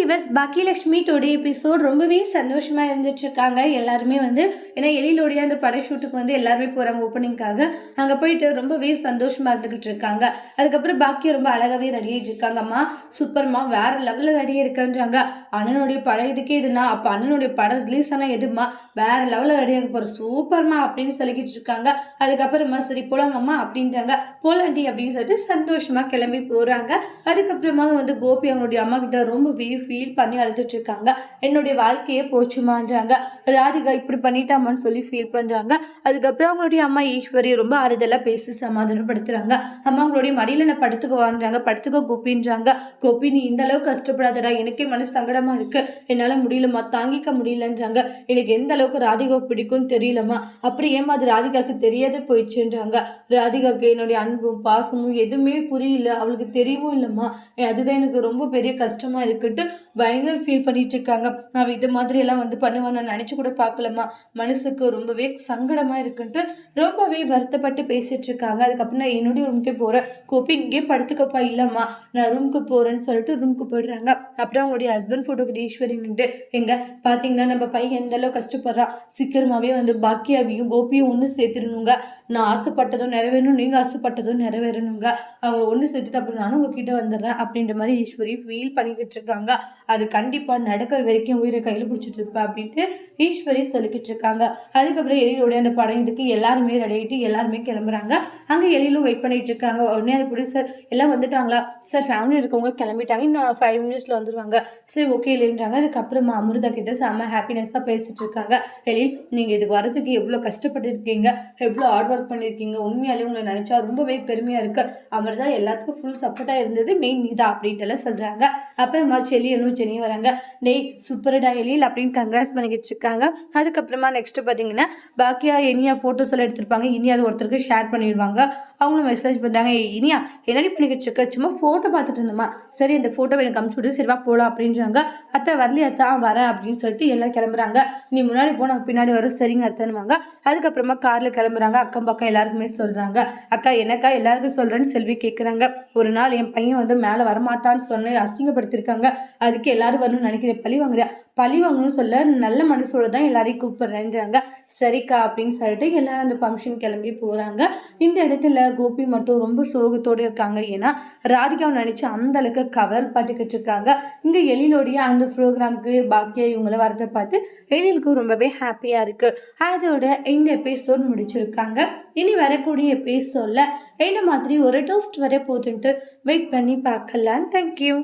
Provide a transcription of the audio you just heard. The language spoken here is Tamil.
விவஸ் பாக்கியலட்சுமி டுடே எபிசோட் ரொம்பவே சந்தோஷமாக இருந்துட்டுருக்காங்க. எல்லாருமே வந்து ஏன்னா எழிலோடைய அந்த பட ஷூட்டுக்கு வந்து எல்லாருமே போகிறாங்க ஓப்பனிங்காக அங்கே போயிட்டு ரொம்பவே சந்தோஷமாக இருந்துக்கிட்டு இருக்காங்க அதுக்கப்புறம் பாக்கியம் ரொம்ப அழகாகவே ரெடி ஆயிட்டு இருக்காங்கம்மா சூப்பர்மா வேறு லெவலில் ரெடியாக இருக்கன்றாங்க அண்ணனுடைய படம் இதுக்கே இதுனா அப்போ அண்ணனுடைய படம் ரிலீஸ் ஆனால் எதுமா வேறு லெவலில் ரெடியாக போகிற சூப்பர்மா அப்படின்னு சொல்லிக்கிட்டு இருக்காங்க அதுக்கப்புறமா சரி போலாமாம்மா அப்படின்றாங்க. போலாண்டி அப்படின்னு சொல்லிட்டு சந்தோஷமாக கிளம்பி போகிறாங்க அதுக்கப்புறமா வந்து கோபி அவங்களுடைய அம்மா கிட்ட ரொம்பவே ஃபீல் பண்ணி அழுதுட்டு இருக்காங்க என்னுடைய வாழ்க்கையே போச்சுமான்றாங்க. ராதிகா இப்படி பண்ணிட்டாமான்னு சொல்லி ஃபீல் பண்றாங்க. அதுக்கப்புறம் அவங்களுடைய அம்மா ஈஸ்வரி ரொம்ப ஆறுதலாக பேசி சமாதானப்படுத்துறாங்க. அம்மா அவங்களுடைய மடியில நான் படுத்துக்குவான்றாங்க. படுத்துக்கோ கோபின்றாங்க. கோபி நீ இந்த அளவுக்கு கஷ்டப்படாதடா. எனக்கே மனசு சங்கடமா இருக்கு. என்னால முடியலம்மா. தாங்கிக்க முடியலன்றாங்க. எனக்கு எந்த அளவுக்கு ராதிகா பிடிக்கும்னு தெரியலம்மா. அப்படி ஏமா அது ராதிகாவுக்கு தெரியாத போயிடுச்சுன்றாங்க. ராதிகாவுக்கு என்னுடைய அன்பும் பாசமும் எதுவுமே புரியல. அவளுக்கு தெரியவும் இல்லைம்மா. அதுதான் எனக்கு ரொம்ப பெரிய கஷ்டமா இருக்குன்ட்டு பயங்கர ஃபீல் பண்ணிட்டு இருக்காங்க நான் இது மாதிரி எல்லாம் வந்து பண்ணுவேன் நான் நினைச்சு கூட பார்க்கலம்மா. மனசுக்கு ரொம்பவே சங்கடமா இருக்குன்ட்டு ரொம்பவே வருத்தப்பட்டு பேசிட்டு இருக்காங்க அதுக்கப்புறம் நான் என்னுடைய ரூம்க்கே போறேன். கோப்பி இங்கே படுத்துக்கப்பா இல்லம்மா. நான் ரூமுக்கு போறேன்னு சொல்லிட்டு ரூமுக்கு போயிடுறாங்க. அப்புறம் அவங்களுடைய ஹஸ்பண்ட் ஃபோட்டோக்கு ஈஸ்வரி நின்று எங்க பாத்தீங்கன்னா நம்ம பையன் எந்த அளவுக்கு கஷ்டப்படுறான் சீக்கிரமாவே வந்து பாக்கியாவையும் கோபியும் ஒன்று சேர்த்துடணுங்க. நான் ஆசைப்பட்டதும் நிறைவேறணும். நீங்க ஆசைப்பட்டதும் நிறைவேறணுங்க. அவங்க ஒன்று சேர்த்துட்டு அப்புறம் நானும் உங்ககிட்ட வந்துடுறேன். அப்படின்ற மாதிரி ஈஸ்வரி ஃபீல் பண்ணிக்கிட்டு இருக்காங்க. அது கண்டிப்பாக நடக்கிற வரைக்கும் உயிரை கையில் பிடிச்சிட்டு இருப்பேன் அப்படின்ட்டு ஈஸ்வரி சொல்லிக்கிட்டு இருக்காங்க. அதுக்கப்புறம் எழிலோட அந்த படம் இதுக்கு எல்லாருமே ரெடி ஆகிட்டு எல்லாருமே கிளம்புறாங்க. அங்கே எழிலும் வெயிட் பண்ணிட்டு இருக்காங்க. உடனே அந்த ப்ரொடியூசர் எல்லாம் வந்துட்டாங்களா? சார் ஃபேமிலி இருக்கவங்க கிளம்பிட்டாங்க. இன்னும் ஃபைவ் மினிட்ஸில் வந்துருவாங்க. சரி ஓகே இல்லைன்றாங்க அதுக்கப்புறமா அமிர்தா கிட்ட செம்ம ஹாப்பினஸ் தான் பேசிட்டு இருக்காங்க. எழில் நீங்கள் இதுக்கு வரதுக்கு எவ்வளோ கஷ்டப்பட்டுருக்கீங்க? எவ்வளோ ஹார்ட் ஒர்க் பண்ணியிருக்கீங்க உண்மையாலே உங்களை நினச்சா ரொம்பவே பெருமையாக இருக்குது அமிர்தா எல்லாத்துக்கும் ஃபுல் சப்போர்ட்டாக இருந்தது மெயின் நீதா அப்படின்ட்டு எல்லாம் சொல்கிறாங்க அப்புறமா செல்லியனும் சென்னியும் வராங்க. டேய் சூப்பரடா எழில் அப்படின்னு கங்க்ராஸ் பண்ணிக்கிட்டு இருக்காங்க அதுக்கப்புறமா நெக்ஸ்ட்டு பார்த்தீங்கன்னா பாக்கியா இனியா ஃபோட்டோஸ் எல்லாம் எடுத்திருப்பாங்க. இனியா அது ஒருத்தருக்கு ஷேர் பண்ணிடுவாங்க. அவங்களும் மெசேஜ் பண்ணுறாங்க ஏய் இனியா என்னடி பண்ணிக்கிட்டு இருக்க சும்மா ஃபோட்டோ பார்த்துட்டு இருந்தோமா சரி இந்த ஃபோட்டோ எனக்கு அமுச்சு விட்டு சரிவா போகலாம் அப்படின்றாங்க. அத்தை வரலையா தான் வரேன் அப்படின்னு சொல்லிட்டு எல்லாம் கிளம்புறாங்க. நீ முன்னாடி போ நாங்கள் பின்னாடி வரும் சரிங்க அத்தனுவாங்க அதுக்கப்புறமா காரில் கிளம்புறாங்க. அக்கம் பக்கம் எல்லாருக்குமே சொல்கிறாங்க அக்கா எனக்கா எல்லாருக்கும் சொல்கிறேன்னு செல்வி கேட்குறாங்க ஒரு நாள் என் பையன் வந்து மேலே வரமாட்டான்னு சொன்ன அசிங்கப்படுத்திருக்காங்க அதுக்கு எல்லாரும் வரணும்னு நினைக்கிறேன் பழி வாங்குறியா? பழி வாங்கணும்னு சொல்ல நல்ல மனசோட தான் எல்லாரையும் கூப்பிட்றேன்றாங்க. சரிக்கா அப்படின்னு சொல்லிட்டு எல்லாரும் அந்த ஃபங்க்ஷன் கிளம்பி போகிறாங்க இந்த இடத்துல கோபி மட்டும் ரொம்ப சோகத்தோடு இருக்காங்க. ஏன்னா ராதிகாவை நினச்சி அந்த அளவுக்கு கவரல் பாட்டுக்கிட்டு இருக்காங்க. இங்கே எழிலோடைய அந்த ப்ரோக்ராம்க்கு பாக்கியா இவங்கள வரதை பார்த்து எழிலுக்கு ரொம்பவே ஹாப்பியாக இருக்குது அதோட இந்த எபிசோட் முடிச்சிருக்காங்க. இனி வரக்கூடிய எபிசோடில் என்ன மாதிரி ஒரு டோஸ்ட் வர போதுன்ட்டு வெயிட் பண்ணி பார்க்கலாம் தேங்க்யூ